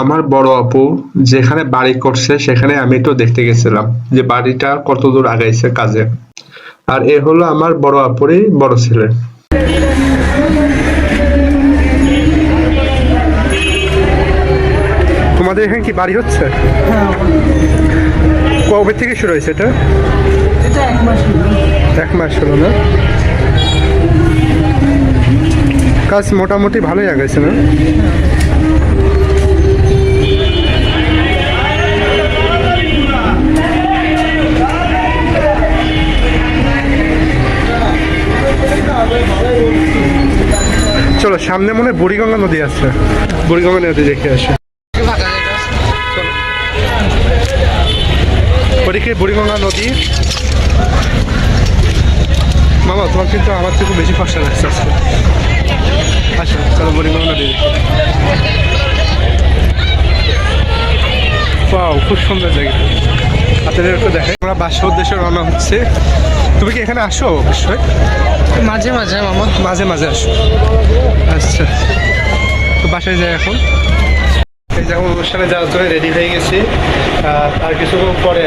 আমার বড় আপু যেখানে বাড়ি করছে সেখানে আমি তো দেখতে গেছিলাম যে বাড়িটা কতদূর আগাইছে কাজে। আর এ হলো আমার বড় আপুরই বড় ছেলে। তোমাদের এখানে কি বাড়ি হচ্ছে? কবে থেকে শুরু হয়েছে এটা? এটা এক মাস হলো। এক মাস হলো না? কাজ মোটামুটি ভালোই আগাইছে না? চলো, সামনে মনে বুড়িগঙ্গা নদী আছে। বুড়িগঙ্গা নদী দেখে আসে। ওদিকে বুড়িগঙ্গা নদী। মামা, তোমার কিন্তু আমার থেকে বেশি কষ্ট লাগছে আজকে। আসো, চলো বুড়িগঙ্গা নদী। খুব সুন্দর জায়গা। আপনাদের একটু দেখাই। আমরা বাসার উদ্দেশ্যে রওনা হচ্ছে। তুমি কি এখানে আসো অবশ্যই? মাঝে মাঝে মামা। মাঝে মাঝে আসো। আচ্ছা। তো বাসায় যাই এখন। এই যেমন অনুষ্ঠানে যাওয়ার জন্য রেডি হয়ে গেছি। আহ, তার কিছুক্ষণ পরে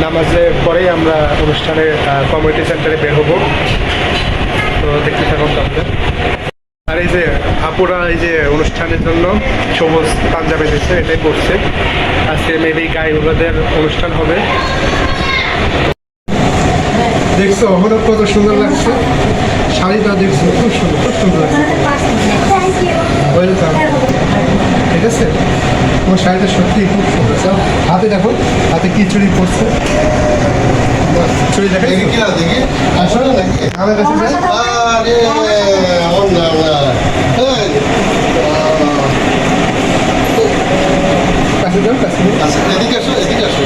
নামাজের পরেই আমরা অনুষ্ঠানের কমিউনিটি সেন্টারে বের হব। তো দেখতে থাকুন তাহলে। আর এই যে আপুরা এই যে অনুষ্ঠানের জন্য সবুজ পাঞ্জাবি দিচ্ছে এটাই করছে আজকে মেবি গাইগুলোদের অনুষ্ঠান হবে। দেখছ? অহরব কত সুন্দর লাগছে। শাড়িটা দেখছ খুব সুন্দর খুব সুন্দর ওয়েলকাম ঠিক আছে? তোমার শাড়িটা সত্যি খুব সুন্দর। যাও, হাতে দেখো হাতে কি চুড়ি পড়ছে চুড়ি দেখা দেখি কি দেখি। আমার কাছে আরে আমার না কাছে যাও কাছে আচ্ছা এদিকে আসো এদিকে আসো।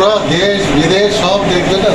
পুরা দেশ বিদেশ সব দেখবে না